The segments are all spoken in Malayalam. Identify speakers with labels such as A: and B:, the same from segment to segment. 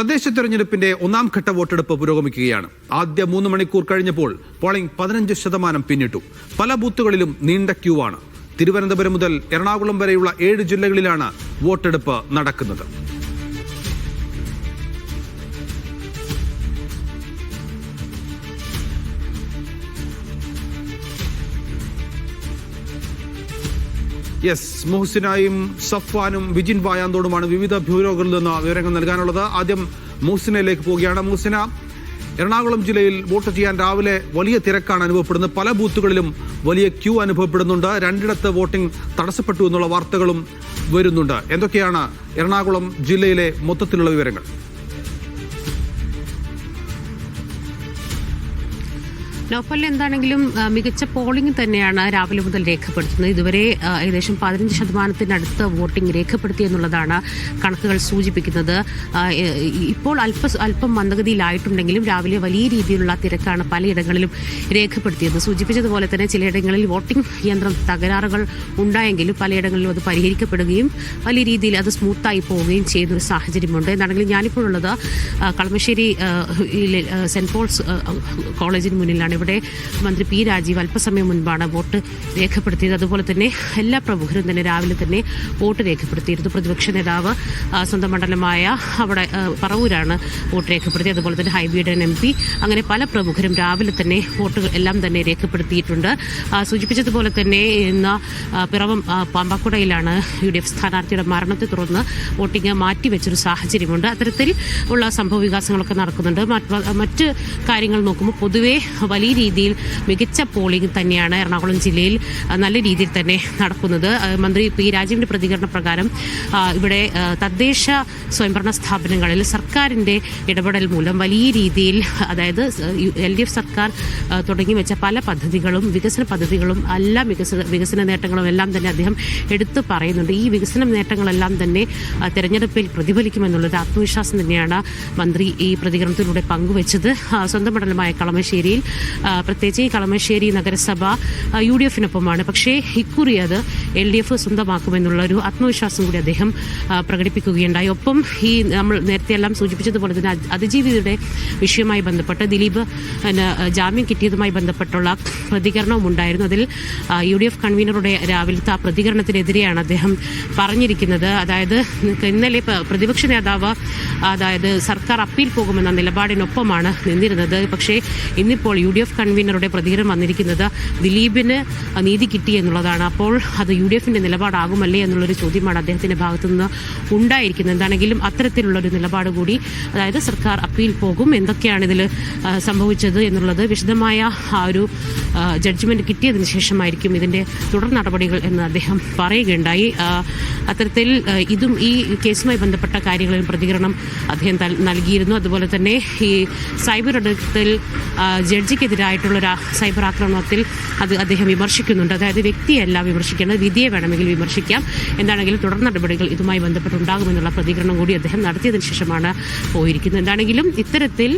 A: തദ്ദേശ തെരഞ്ഞെടുപ്പിന്റെ ഒന്നാം ഘട്ട വോട്ടെടുപ്പ് പുരോഗമിക്കുകയാണ്. ആദ്യ മൂന്ന് മണിക്കൂർ കഴിഞ്ഞപ്പോൾ പോളിംഗ് പതിനഞ്ച് ശതമാനം പിന്നിട്ടു. പല ബൂത്തുകളിലും നീണ്ട ക്യൂ ആണ് തിരുവനന്തപുരം മുതൽ എറണാകുളം വരെയുള്ള ഏഴ് ജില്ലകളിലാണ് വോട്ടെടുപ്പ് നടക്കുന്നത്. യെസ് മുഹസിനായും സഫ്വാനും വിജിൻ ബായാന്തോടുമാണ് വിവിധ ബ്യൂറോകളിൽ നിന്ന് വിവരങ്ങൾ നൽകാനുള്ളത്. ആദ്യം മുഹസിനയിലേക്ക് പോവുകയാണ്. മുഹസിന എറണാകുളം ജില്ലയിൽ വോട്ട് ചെയ്യാൻ രാവിലെ വലിയ തിരക്കാണ് അനുഭവപ്പെടുന്നത്. പല ബൂത്തുകളിലും വലിയ ക്യൂ അനുഭവപ്പെടുന്നുണ്ട്. രണ്ടിടത്ത് വോട്ടിംഗ് തടസ്സപ്പെട്ടു എന്നുള്ള വാർത്തകളും വരുന്നുണ്ട്. എന്തൊക്കെയാണ് എറണാകുളം ജില്ലയിലെ മൊത്തത്തിലുള്ള വിവരങ്ങൾ?
B: നോഫൽ എന്താണെങ്കിലും മികച്ച പോളിംഗ് തന്നെയാണ് രാവിലെ മുതൽ രേഖപ്പെടുത്തുന്നത്. ഇതുവരെ ഏകദേശം പതിനഞ്ച് ശതമാനത്തിനടുത്ത് വോട്ടിംഗ് രേഖപ്പെടുത്തി എന്നുള്ളതാണ് കണക്കുകൾ സൂചിപ്പിക്കുന്നത്. ഇപ്പോൾ അല്പ അല്പം മന്ദഗതിയിലായിട്ടുണ്ടെങ്കിലും രാവിലെ വലിയ രീതിയിലുള്ള തിരക്കാണ് പലയിടങ്ങളിലും രേഖപ്പെടുത്തിയത്. സൂചിപ്പിച്ചതുപോലെ തന്നെ ചിലയിടങ്ങളിൽ വോട്ടിംഗ് യന്ത്രം തകരാറുകൾ ഉണ്ടായെങ്കിലും പലയിടങ്ങളിലും അത് പരിഹരിക്കപ്പെടുകയും വലിയ രീതിയിൽ അത് സ്മൂത്തായി പോവുകയും ചെയ്യുന്ന ഒരു സാഹചര്യമുണ്ട്. എന്നാണെങ്കിൽ ഞാനിപ്പോഴുള്ളത് കളമശ്ശേരി സെന്റ് പോൾസ് കോളേജിന് മുന്നിലാണ് ഇവിടെ മന്ത്രി പി രാജീവ് അല്പസമയം മുൻപാണ് വോട്ട് രേഖപ്പെടുത്തിയത്. അതുപോലെ തന്നെ എല്ലാ പ്രമുഖരും തന്നെ രാവിലെ തന്നെ വോട്ട് രേഖപ്പെടുത്തിയിരുന്നു. പ്രതിപക്ഷ നേതാവ് സ്വന്തം മണ്ഡലമായ അവിടെ പറവൂരാണ് വോട്ട് രേഖപ്പെടുത്തിയത്. അതുപോലെ തന്നെ ഹൈബിയുടെ എം പി അങ്ങനെ പല പ്രമുഖരും രാവിലെ തന്നെ വോട്ടുകൾ എല്ലാം തന്നെ രേഖപ്പെടുത്തിയിട്ടുണ്ട്. സൂചിപ്പിച്ചതുപോലെ തന്നെ ഇന്ന് പിറവം പാമ്പാക്കുടയിലാണ് യു ഡി എഫ് സ്ഥാനാർത്ഥിയുടെ മരണത്തെ തുടർന്ന് വോട്ടിംഗ് മാറ്റിവെച്ചൊരു സാഹചര്യമുണ്ട്. അത്തരത്തിൽ ഉള്ള സംഭവ വികാസങ്ങളൊക്കെ നടക്കുന്നുണ്ട്. മറ്റ് കാര്യങ്ങൾ നോക്കുമ്പോൾ പൊതുവേ വലിയ രീതിയിൽ മികച്ച പോളിംഗ് തന്നെയാണ് എറണാകുളം ജില്ലയിൽ നല്ല രീതിയിൽ തന്നെ നടക്കുന്നത്. മന്ത്രി പി രാജീവിന്റെ പ്രതികരണ പ്രകാരം ഇവിടെ തദ്ദേശ സ്വയംഭരണ സ്ഥാപനങ്ങളിൽ സർക്കാരിന്റെ ഇടപെടൽ മൂലം വലിയ രീതിയിൽ അതായത് എൽ ഡി എഫ് സർക്കാർ തുടങ്ങി വെച്ച പല പദ്ധതികളും വികസന പദ്ധതികളും എല്ലാ വികസന വികസന നേട്ടങ്ങളും എല്ലാം തന്നെ അദ്ദേഹം എടുത്തു പറയുന്നുണ്ട്. ഈ വികസന നേട്ടങ്ങളെല്ലാം തന്നെ തെരഞ്ഞെടുപ്പിൽ പ്രതിഫലിക്കുമെന്നുള്ളത് ആത്മവിശ്വാസം തന്നെയാണ് മന്ത്രി ഈ പ്രതികരണത്തിലൂടെ പങ്കുവച്ചത്. സ്വന്തം മണ്ഡലമായ കളമശ്ശേരിയിൽ പ്രത്യേകിച്ച് കളമശ്ശേരി നഗരസഭ യു ഡി എഫിനൊപ്പമാണ്. പക്ഷേ ഇക്കുറി അത് എൽ ഡി എഫ് സ്വന്തമാക്കുമെന്നുള്ള ഒരു ആത്മവിശ്വാസം കൂടി അദ്ദേഹം പ്രകടിപ്പിക്കുകയുണ്ടായി. ഒപ്പം ഈ നമ്മൾ നേരത്തെ എല്ലാം സൂചിപ്പിച്ചതുപോലെ തന്നെ അതിജീവിതയുടെ വിഷയവുമായി ബന്ധപ്പെട്ട് ദിലീപ് ജാമ്യം കിട്ടിയതുമായി ബന്ധപ്പെട്ടുള്ള പ്രതികരണവും ഉണ്ടായിരുന്നു. അതിൽ യു ഡി എഫ് കൺവീനറുടെ രാവിലത്തെ ആ പ്രതികരണത്തിനെതിരെയാണ് അദ്ദേഹം പറഞ്ഞിരിക്കുന്നത്. അതായത് ഇന്നലെ പ്രതിപക്ഷ നേതാവ് അതായത് സർക്കാർ അപ്പീൽ പോകുമെന്ന നിലപാടിനൊപ്പമാണ് നിന്നിരുന്നത്. പക്ഷേ ഇന്നിപ്പോൾ യു ഡി എഫ് കൺവീനറുടെ പ്രതികരണം വന്നിരിക്കുന്നത് ദിലീപിന് നീതി കിട്ടി എന്നുള്ളതാണ്. അപ്പോൾ അത് യു ഡി എഫിന്റെ നിലപാടാകുമല്ലേ എന്നുള്ളൊരു ചോദ്യമാണ് അദ്ദേഹത്തിന്റെ ഭാഗത്തുനിന്ന് ഉണ്ടായിരിക്കുന്നത്. എന്താണെങ്കിലും അത്തരത്തിലുള്ള ഒരു നിലപാട് കൂടി അതായത് സർക്കാർ അപ്പീൽ പോകും. എന്തൊക്കെയാണ് ഇതിൽ സംഭവിച്ചത് എന്നുള്ളത് വിശദമായ ആ ഒരു ജഡ്ജ്മെന്റ് കിട്ടിയതിന് ശേഷമായിരിക്കും ഇതിന്റെ തുടർ നടപടികൾ എന്ന് അദ്ദേഹം പറയുകയുണ്ടായി. അത്തരത്തിൽ ഇതും ഈ കേസുമായി ബന്ധപ്പെട്ട കാര്യങ്ങളിൽ പ്രതികരണം അദ്ദേഹം നൽകിയിരുന്നു. അതുപോലെ തന്നെ ഈ സൈബർ ഇടത്തിൽ ആ, ജഡ്ജിക്കെതിരായിട്ടുള്ള ഒരു സൈബർ ആക്രമണത്തിൽ അത് അദ്ദേഹം വിമർശിക്കുന്നുണ്ട്. അതായത് വ്യക്തിയല്ല വിമർശിക്കേണ്ടത് വിധിയെ വേണമെങ്കിൽ വിമർശിക്കാം. എന്താണെങ്കിലും തുടർ നടപടികൾ ഇതുമായി ബന്ധപ്പെട്ടുണ്ടാകുമെന്നുള്ള പ്രതികരണം കൂടി അദ്ദേഹം നടത്തിയതിനു ശേഷമാണ് പോയിരിക്കുന്നത്. എന്താണെങ്കിലും ഇത്തരത്തിൽ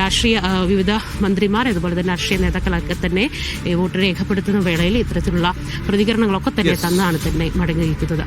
B: രാഷ്ട്രീയ വിവിധ മന്ത്രിമാർ അതുപോലെ തന്നെ രാഷ്ട്രീയ നേതാക്കളൊക്കെ തന്നെ വോട്ട് രേഖപ്പെടുത്തുന്ന വേളയിൽ ഇത്തരത്തിലുള്ള പ്രതികരണങ്ങളൊക്കെ തന്നെ തന്നാണ് തന്നെ മടങ്ങിയിരിക്കുന്നത്.